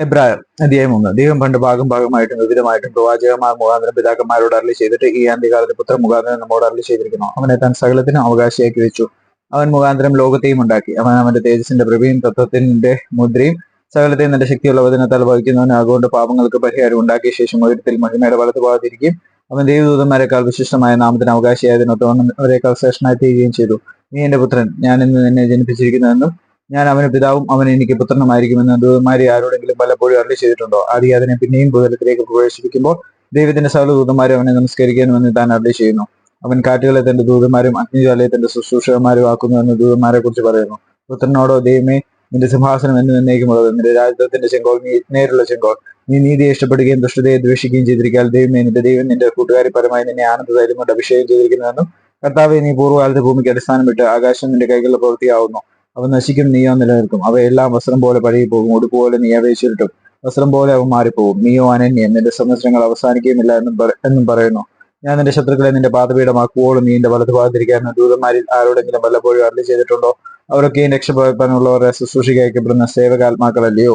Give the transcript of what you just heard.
എബ്രായർ അധ്യായം ഒന്ന് ദൈവം പണ്ട് ഭാഗം ഭാഗമായിട്ടും വിവിധമായിട്ടും പ്രവാചകന്മാർ മുഖാന്തരം പിതാക്കന്മാരോട് അരളി ചെയ്തിട്ട് ഈ അന്ത്യകാലത്ത് പുത്ര മുഖാന്തരം നമ്മോട് അരളി ചെയ്തിരിക്കുന്നു. അവനെ താൻ സകലത്തിനും അവകാശിയാക്കി വെച്ചു. അവൻ മുഖാന്തരം ലോകത്തെയും ഉണ്ടാക്കി. അവൻ അവന്റെ തേജസിന്റെ പ്രഭയും തത്വത്തിന്റെ മുദ്രയും സകലത്തെയും നല്ല ശക്തിയുള്ള വചനത്താൽ വഹിക്കുന്നവൻ അതുകൊണ്ട് പാപങ്ങൾക്ക് പരിഹാരം ഉണ്ടാക്കിയ ശേഷം ഉയരത്തിൽ മഹിമയുടെ വലത്ത് പോകാതിരിക്കും അവൻ ദൈവദൂതന്മാരെക്കാൾ വിശിഷ്ടമായ നാമത്തിന് അവകാശിയായതിനൊത്തവണ്ണം അവരെക്കാൾ ശ്രേഷ്ഠനായി തീരുകയും ചെയ്തു. നീ എന്റെ പുത്രൻ ഞാൻ ഇന്ന് നിന്നെ ജനിപ്പിച്ചിരിക്കുന്നുവെന്നും ഞാൻ അവന് പിതാവും അവൻ എനിക്ക് പുത്രനുമായിരിക്കുമെന്ന് ദൂതന്മാരെ ആരോടെങ്കിലും പലപ്പോഴും അരളി ചെയ്തിട്ടുണ്ടോ? ആദ്യം അതിനെ പിന്നെയും ഭൂതലത്തിലേക്ക് പ്രവേശിപ്പിക്കുമ്പോൾ ദൈവത്തിന്റെ സകല ദൂതന്മാരും അവനെ നമസ്കരിക്കണമെന്ന് താൻ അരളി ചെയ്യുന്നു. അവൻ കാറ്റുകളെ തന്റെ ദൂതന്മാരും അഗ്നിജാലയെ തന്റെ ശുശ്രൂഷകന്മാരും ആക്കുന്നുവെന്ന് ദൂതന്മാരെ കുറിച്ച് പറയുന്നു. പുത്രനോടോ ദൈവമേ നിന്റെ സിംഹാസനം എന്ന് എന്നേക്കുമുള്ളത്. നിന്റെ രാജ്യത്തിന്റെ ചെങ്കോൾ നീ നേരുള്ള ചെങ്കോൾ നീ നീതിയെ ഇഷ്ടപ്പെടുകയും ദുഷ്ടതയെ ദ്വേഷിക്കുകയും ചെയ്തിരിക്കാൻ ദൈവമേ നിന്റെ ദൈവം നിന്റെ കൂട്ടുകാരി പരമായി നിന്നെ ആനന്ദ കൊണ്ട് അഭിഷേകം ചെയ്തിരിക്കുന്നുവെന്നും കർത്താവ് നീ പൂർവകാലത്ത് ഭൂമിക്ക് അടിസ്ഥാനം വിട്ട് ആകാശം നിന്റെ കൈകളുടെ പ്രവൃത്തിയാവുന്നു. അവ നശിക്കും നീയോ നിലനിൽക്കും. അവയെല്ലാം വസ്ത്രം പോലെ പഴകി പോകും ഉടുപ്പ് പോലെ നീ അവയെ ചുരുട്ടും. വസ്ത്രം പോലെ അവ മാറിപ്പോകും. നീയോ അനന്യം നിന്റെ സന്ദർശനങ്ങൾ അവസാനിക്കുകയുമില്ല എന്നും എന്നും പറയുന്നു. ഞാൻ നിന്റെ ശത്രുക്കളെ നിന്റെ പാതപീഠമാക്കുവോളും നീ എന്റെ വലത്ത് ഭാഗത്തിരിക്കാൻ ദൂതന്മാരിൽ ആരോടെങ്കിലും വല്ലപ്പോഴും അറിഞ്ഞു ചെയ്തിട്ടുണ്ടോ? അവരൊക്കെയും രക്ഷപ്പെടുത്താനുള്ളവരെ ശുശ്രൂഷിക്കപ്പെടുന്ന സേവകാത്മാക്കളല്ലയോ?